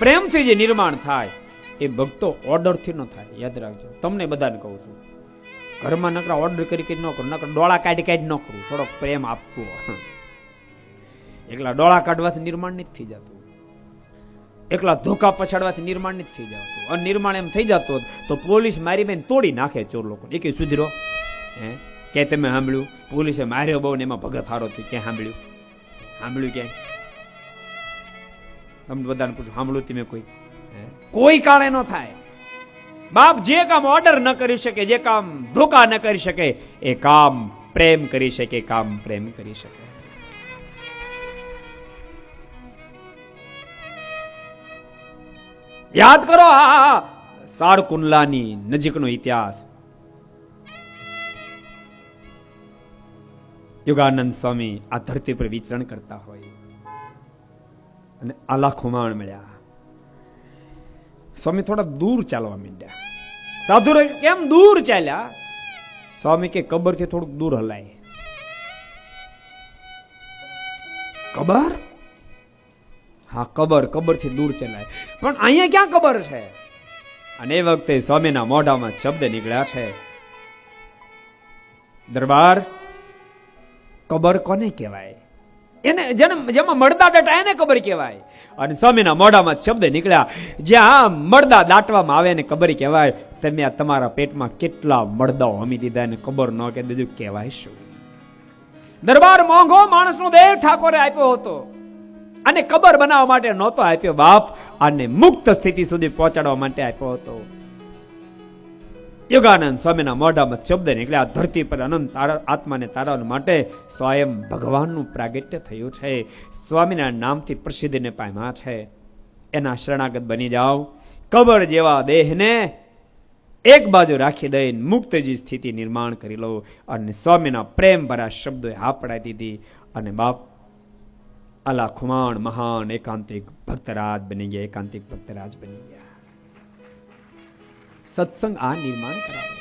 પ્રેમથી જે નિર્માણ થાય, એ ભક્તો ઓર્ડરથી ન થાય. યાદ રાખજો. તમને બધાને કહું છું. ઘરમાં નકરા ઓર્ડર કરી કરી ન કરો, નકરા ડોળા કાઢી કાઢી ન કરું. થોડોક પ્રેમ આપવો. એકલા ડોળા કાઢવાથી નિર્માણ નથી થઈ જતું. એકલા ધોકા પછાડવાથી નિર્માણ નથી થઈ જતું. અને નિર્માણ એમ થઈ જતો તો પોલીસ મારી બેન તોડી નાખે ચોર લોકો. એ કે સુધરો, હે? કે તમે સાંભળ્યું? પોલીસે માર્યો બહુ ને એમાં ભગત હારો થયો. ક્યાં સાંભળ્યું? સાંભળ્યું ક્યાંય? તમને બધાને પૂછું, સાંભળું તમે કોઈ. કોઈ કાળે ન થાય. બાપ જે કામ ઓર્ડર ન કરી શકે, જે કામ ધોકા ન કરી શકે, એ કામ પ્રેમ કરી શકે કામ પ્રેમ કરી શકે. યાદ કરો આ સાળકુંડલાની નજીકનો ઇતિહાસ. યુગાનંદ સ્વામી આ ધરતી પર વિચરણ કરતા હોય. અને આલા ખુમાણ મળ્યા. સ્વામી થોડા દૂર ચાલવા માંડ્યા. સાધુ કેમ દૂર ચાલ્યા? સ્વામી કે કબરથી થોડુંક દૂર હલાય. કબર? હા, કબર, કબરથી દૂર ચલાય. પણ અહીંયા ક્યાં કબર છે? અને એ વખતે સ્વામીના મોઢામાં શબ્દ નીકળ્યા છે. દરબાર, કબર કોને કહેવાય? એને જેને જેમાં મળદા દાટા એને કબર કહેવાય. અને સ્વામીના મોઢામાં શબ્દ નીકળ્યા. જ્યાં મળદા દાટવામાં આવે એને કબર કહેવાય. તમે આ તમારા પેટમાં કેટલા મળદાઓ હમી દીધા એને કબર ન કે બીજું કહેવાય શું? દરબાર મોંઘો માણસનો દેહ ઠાકોરે આપ્યો હતો. અને કબર બનાવવા માટે નહોતો આપ્યો બાપ. અને મુક્ત સ્થિતિ સુધી પહોંચાડવા માટે આપ્યો હતો. યોગાનંદ સ્વામીના મોઢામાં શબ્દ નીકળ્યા. ધરતી પર અનંત આત્માને તારવા માટે સ્વયં ભગવાનનું પ્રાગટ્ય થયું છે. સ્વામીના નામથી પ્રસિદ્ધિને પામ્યા છે. એના શરણાગત બની જાઓ. કબર જેવા દેહને એક બાજુ રાખી દઈને મુક્તજી સ્થિતિ નિર્માણ કરી લો અને સ્વામીના પ્રેમ ભરા શબ્દોએ હા પડાવી દીધી અને બાપ અલા ખુમાણ મહાન એકાંતિક ભક્તરાજ બની ગયા. એકાંતિક ભક્તરાજ બની ગયા. સત્સંગ આ નિર્માણ કરાવે